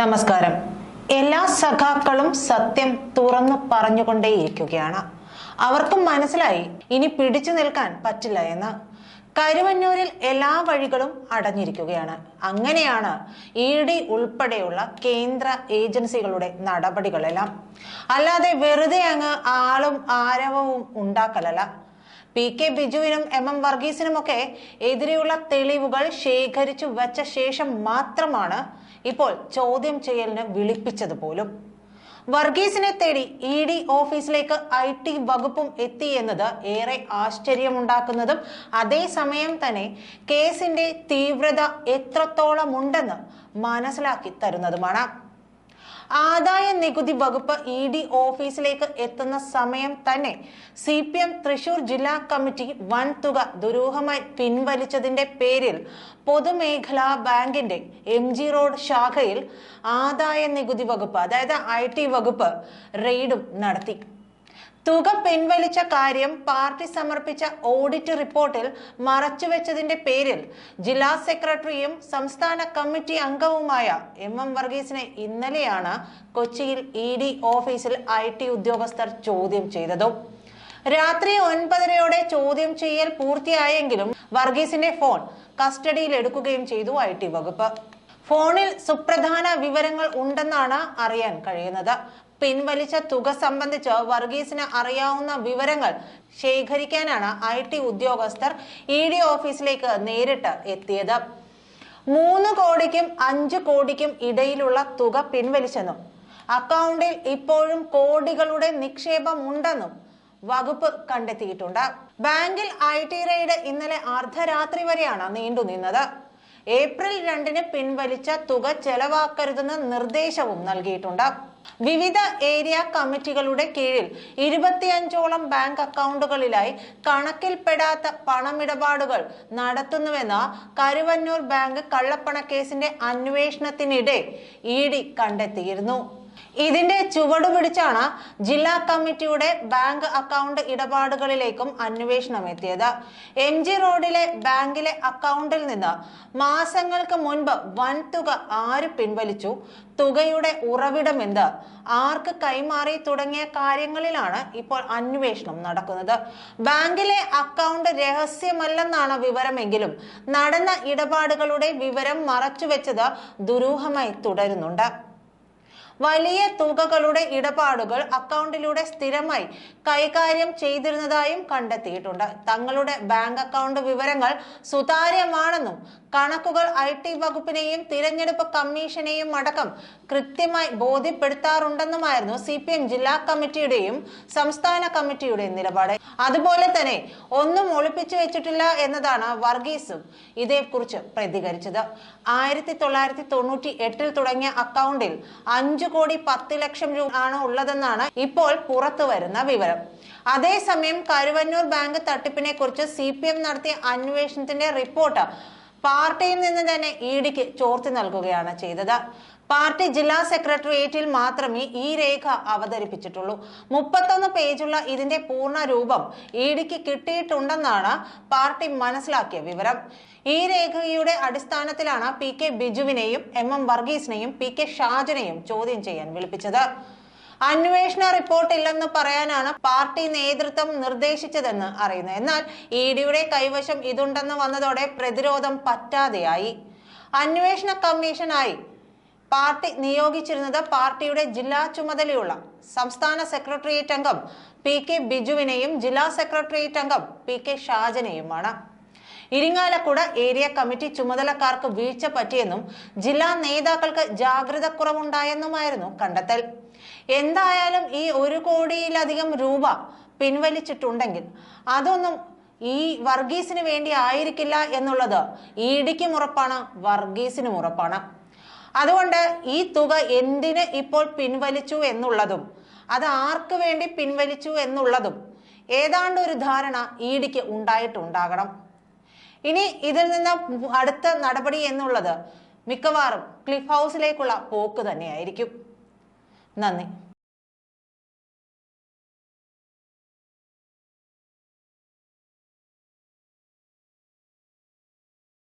നമസ്കാരം. എല്ലാ സഖാക്കളും സത്യം തുറന്നു പറഞ്ഞുകൊണ്ടേയിരിക്കുകയാണ്. അവർക്കും മനസ്സിലായി ഇനി പിടിച്ചു നിൽക്കാൻ പറ്റില്ല എന്ന്. കരുവന്നൂരിൽ എല്ലാ വഴികളും അടഞ്ഞിരിക്കുകയാണ്. അങ്ങനെയാണ് ഇ ഡി ഉൾപ്പെടെയുള്ള കേന്ദ്ര ഏജൻസികളുടെ നടപടികളെല്ലാം. അല്ലാതെ വെറുതെ അങ്ങ് ആളും ആരവവും ഉണ്ടാക്കലല്ല. പി കെ ബിജുവിനും എം എം വർഗീസിനുമൊക്കെ എതിരെയുള്ള തെളിവുകൾ ശേഖരിച്ചു വച്ച ശേഷം മാത്രമാണ് ഇപ്പോൾ ചോദ്യം ചെയ്യലിന് വിളിപ്പിച്ചത് പോലും. വർഗീസിനെ തേടി ഇ ഡി ഓഫീസിലേക്ക് ഐ ടി വകുപ്പും എത്തി എന്നത് ഏറെ ആശ്ചര്യമുണ്ടാക്കുന്നതും അതേസമയം തന്നെ കേസിന്റെ തീവ്രത എത്രത്തോളമുണ്ടെന്ന് മനസ്സിലാക്കി തരുന്നതുമാണ്. ആദായ നികുതി വകുപ്പ് ഇ ഡി ഓഫീസിലേക്ക് എത്തുന്ന സമയം തന്നെ സി പി എം തൃശൂർ ജില്ലാ കമ്മിറ്റി വൻ തുക ദുരൂഹമായി പിൻവലിച്ചതിന്റെ പേരിൽ പൊതുമേഖലാ ബാങ്കിന്റെ എം ജി റോഡ് ശാഖയിൽ ആദായ നികുതി വകുപ്പ് അതായത് ഐ ടി വകുപ്പ് റെയ്ഡും നടത്തി. തുക പിൻവലിച്ച കാര്യം പാർട്ടി സമർപ്പിച്ച ഓഡിറ്റ് റിപ്പോർട്ടിൽ മറച്ചുവെച്ചതിന്റെ പേരിൽ ജില്ലാ സെക്രട്ടറിയും സംസ്ഥാന കമ്മിറ്റി അംഗവുമായ എം എം വർഗീസിനെ ഇന്നലെയാണ് കൊച്ചിയിൽ ഇ ഡി ഓഫീസിൽ ഐ ടി ഉദ്യോഗസ്ഥർ ചോദ്യം ചെയ്തത്. രാത്രി ഒൻപതരയോടെ ചോദ്യം ചെയ്യൽ പൂർത്തിയായെങ്കിലും വർഗീസിന്റെ ഫോൺ കസ്റ്റഡിയിൽ എടുക്കുകയും ചെയ്തു ഐ വകുപ്പ്. ഫോണിൽ സുപ്രധാന വിവരങ്ങൾ ഉണ്ടെന്നാണ് അറിയാൻ കഴിയുന്നത്. പിൻവലിച്ച തുക സംബന്ധിച്ച് വർഗീസിന് അറിയാവുന്ന വിവരങ്ങൾ ശേഖരിക്കാനാണ് ഐ ടി ഉദ്യോഗസ്ഥർ ഇ ഡി ഓഫീസിലേക്ക് നേരിട്ട് എത്തിയത്. മൂന്ന് കോടിക്കും അഞ്ച് കോടിക്കും ഇടയിലുള്ള തുക പിൻവലിച്ചെന്നും അക്കൗണ്ടിൽ ഇപ്പോഴും കോടികളുടെ നിക്ഷേപം ഉണ്ടെന്നും വകുപ്പ് കണ്ടെത്തിയിട്ടുണ്ട്. ബാങ്കിൽ ഐ ടി റെയ്ഡ് ഇന്നലെ അർദ്ധരാത്രി വരെയാണ് നീണ്ടുനിന്നത്. ഏപ്രിൽ രണ്ടിന് പിൻവലിച്ച തുക ചെലവാക്കരുതെന്ന് നിർദ്ദേശവും നൽകിയിട്ടുണ്ട്. വിവിധ ഏരിയ കമ്മിറ്റികളുടെ കീഴിൽ ഇരുപത്തിയഞ്ചോളം ബാങ്ക് അക്കൗണ്ടുകളിലായി കണക്കിൽപ്പെടാത്ത പണമിടപാടുകൾ നടത്തുന്നുവെന്ന കരുവന്നൂർ ബാങ്ക് കള്ളപ്പണക്കേസിന്റെ അന്വേഷണത്തിനിടെ ഇ ഡി കണ്ടെത്തിയിരുന്നു. ഇതിന്റെ ചുവട് പിടിച്ചാണ് ജില്ലാ കമ്മിറ്റിയുടെ ബാങ്ക് അക്കൗണ്ട് ഇടപാടുകളിലേക്കും അന്വേഷണം എത്തിയത്. എം ജി റോഡിലെ ബാങ്കിലെ അക്കൗണ്ടിൽ നിന്ന് മാസങ്ങൾക്ക് മുൻപ് വൻതുക ആര് പിൻവലിച്ചു? തുകയുടെ ഉറവിടം എന്ത്? ആർക്ക് കൈമാറി തുടങ്ങിയ കാര്യങ്ങളിലാണ് ഇപ്പോൾ അന്വേഷണം നടക്കുന്നത്. ബാങ്കിലെ അക്കൗണ്ട് രഹസ്യമല്ലെന്നാണ് വിവരമെങ്കിലും നടന്ന ഇടപാടുകളുടെ വിവരം മറച്ചുവെച്ചത് ദുരൂഹമായി തുടരുന്നുണ്ട്. വലിയ തുകകളുടെ ഇടപാടുകൾ അക്കൗണ്ടിലൂടെ സ്ഥിരമായി കൈകാര്യം ചെയ്തിരുന്നതായും കണ്ടെത്തിയിട്ടുണ്ട്. തങ്ങളുടെ ബാങ്ക് അക്കൗണ്ട് വിവരങ്ങൾ സുതാര്യമാണെന്നും കണക്കുകൾ ഐ ടി വകുപ്പിനെയും തിരഞ്ഞെടുപ്പ് കമ്മീഷനെയും അടക്കം കൃത്യമായി ബോധ്യപ്പെടുത്താറുണ്ടെന്നുമായിരുന്നു സി പി എം ജില്ലാ കമ്മിറ്റിയുടെയും സംസ്ഥാന കമ്മിറ്റിയുടെയും നിലപാട്. അതുപോലെ തന്നെ ഒന്നും ഒളിപ്പിച്ചു വെച്ചിട്ടില്ല എന്നതാണ് വർഗീസും ഇതേക്കുറിച്ച് പ്രതികരിച്ചത്. ആയിരത്തി തൊള്ളായിരത്തി തൊണ്ണൂറ്റി എട്ടിൽ തുടങ്ങിയ അക്കൗണ്ടിൽ അഞ്ചു കോടി പത്ത് ലക്ഷം രൂപ ആണ് ഉള്ളതെന്നാണ് ഇപ്പോൾ പുറത്തു വരുന്ന വിവരം. അതേസമയം കരുവന്നൂർ ബാങ്ക് തട്ടിപ്പിനെ കുറിച്ച് സി പി എം നടത്തിയ അന്വേഷണത്തിന്റെ റിപ്പോർട്ട് പാർട്ടിയിൽ നിന്ന് തന്നെ ഇ ഡിക്ക് ചോർത്തി നൽകുകയാണ് ചെയ്തത്. പാർട്ടി ജില്ലാ സെക്രട്ടേറിയറ്റിൽ മാത്രമേ ഈ രേഖ അവതരിപ്പിച്ചിട്ടുള്ളൂ. മുപ്പത്തൊന്ന് പേജുള്ള ഇതിന്റെ പൂർണ രൂപം ഇ ഡിക്ക് കിട്ടിയിട്ടുണ്ടെന്നാണ് പാർട്ടി മനസ്സിലാക്കിയ വിവരം. ഈ രേഖയുടെ അടിസ്ഥാനത്തിലാണ് പി കെ ബിജുവിനെയും എം എം വർഗീസിനെയും പി കെ ഷാജനെയും ചോദ്യം ചെയ്യാൻ വിളിപ്പിച്ചത്. അന്വേഷണ റിപ്പോർട്ട് ഇല്ലെന്ന് പറയാനാണ് പാർട്ടി നേതൃത്വം നിർദ്ദേശിച്ചതെന്ന് അറിയുന്നത്. എന്നാൽ ഇ ഡിയുടെ കൈവശം ഇതുണ്ടെന്ന് വന്നതോടെ പ്രതിരോധം പറ്റാതെയായി. അന്വേഷണ കമ്മീഷനായി പാർട്ടി നിയോഗിച്ചിരുന്നത് പാർട്ടിയുടെ ജില്ലാ ചുമതലയുള്ള സംസ്ഥാന സെക്രട്ടേറിയറ്റ് അംഗം പി കെ ബിജുവിനെയും ജില്ലാ സെക്രട്ടേറിയറ്റ് അംഗം പി കെ ഷാജനെയുമാണ്. ഇരിങ്ങാലക്കുട ഏരിയ കമ്മിറ്റി ചുമതലക്കാർക്ക് വീഴ്ച പറ്റിയെന്നും ജില്ലാ നേതാക്കൾക്ക് ജാഗ്രത കുറവുണ്ടായെന്നുമായിരുന്നു കണ്ടെത്തൽ. എന്തായാലും ഈ ഒരു കോടിയിലധികം രൂപ പിൻവലിച്ചിട്ടുണ്ടെങ്കിൽ അതൊന്നും ഈ വർഗീസിന് വേണ്ടി ആയിരിക്കില്ല എന്നുള്ളത് ഇ ഡിക്കും ഉറപ്പാണ് വർഗീസിനും ഉറപ്പാണ്. അതുകൊണ്ട് ഈ തുക എന്തിന് ഇപ്പോൾ പിൻവലിച്ചു എന്നുള്ളതും അത് ആർക്ക് വേണ്ടി പിൻവലിച്ചു എന്നുള്ളതും ഏതാണ്ട് ഒരു ധാരണ ഇ ഡിക്ക് ഉണ്ടായിട്ടുണ്ടാകണം. ഇനി ഇതിൽ നിന്ന് അടുത്ത നടപടി എന്നുള്ളത് മിക്കവാറും ക്ലിഫ് ഹൗസിലേക്കുള്ള പോക്ക് തന്നെയായിരിക്കും. നന്ദി.